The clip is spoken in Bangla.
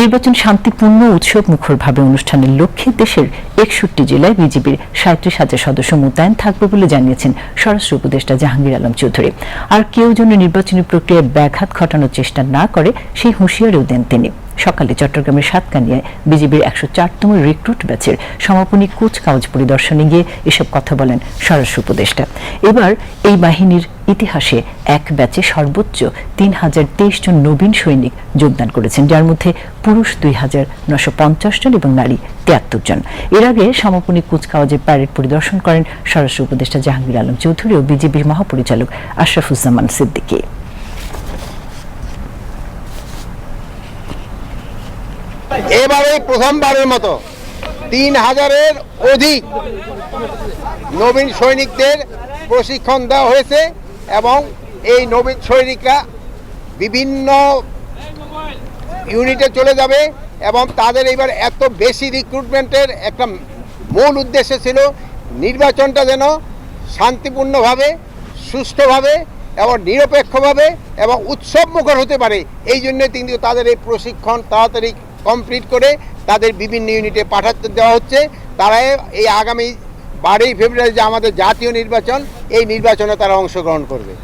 নির্বাচন শান্তিপূর্ণ উৎসব মুখরভাবে অনুষ্ঠানের লক্ষ্যে দেশের একষট্টি জেলায় বিজেপির সাঁত্রিশ হাজার সদস্য মোতায়েন থাকবে বলে জানিয়েছেন স্বরাষ্ট্র উপদেষ্টা জাহাঙ্গীর আলম চৌধুরী। আর কেউ যেন নির্বাচনী প্রক্রিয়ায় ব্যাঘাত ঘটানোর চেষ্টা না করে, সেই হুঁশিয়ারিও দেন তিনি। সকালে চট্টগ্রামের সাতকানিয়ায় বিজেপির একশো চারতম রিক্রুট ব্যাচের সমাপনী কুচকাওয়াজ পরিদর্শনে গিয়ে এসব কথা বলেন স্বরাষ্ট্র উপদেষ্টা। এবার এই বাহিনীর ইতিহাসে এক ব্যাচে সর্বোচ্চ তিন হাজার তেইশ জন নবীন সৈনিক যোগদান করেছেন, যার মধ্যে পুরুষ দুই হাজার নশো পঞ্চাশ জন এবং নারী তিয়াত্তর জন। এর আগে সমাপনী কুচকাওয়াজের প্যারেড পরিদর্শন করেন স্বরাষ্ট্র উপদেষ্টা জাহাঙ্গীর আলম চৌধুরী ও বিজেপির মহাপরিচালক আশরাফুজ্জামান সিদ্দিকী। এবারে প্রথমবারের মতো তিন হাজারের অধিক নবীন সৈনিকদের প্রশিক্ষণ দেওয়া হয়েছে। এবং এই নবীন সৈনিকরা বিভিন্ন ইউনিটে চলে যাবে এবং তাদের এবার এত বেশি রিক্রুটমেন্টের একটা মূল উদ্দেশ্য ছিল নির্বাচনটা যেন শান্তিপূর্ণভাবে, সুষ্ঠুভাবে এবং নিরপেক্ষভাবে এবং উৎসবমুখর হতে পারে। এই জন্য কিন্তু তাদের এই প্রশিক্ষণ তাড়াতাড়ি কমপ্লিট করে তাদের বিভিন্ন ইউনিটে পাঠাতে দেওয়া হচ্ছে। তারা এই আগামী বারোই ফেব্রুয়ারি যে আমাদের জাতীয় নির্বাচন এই নির্বাচনে তারা অংশগ্রহণ করবে।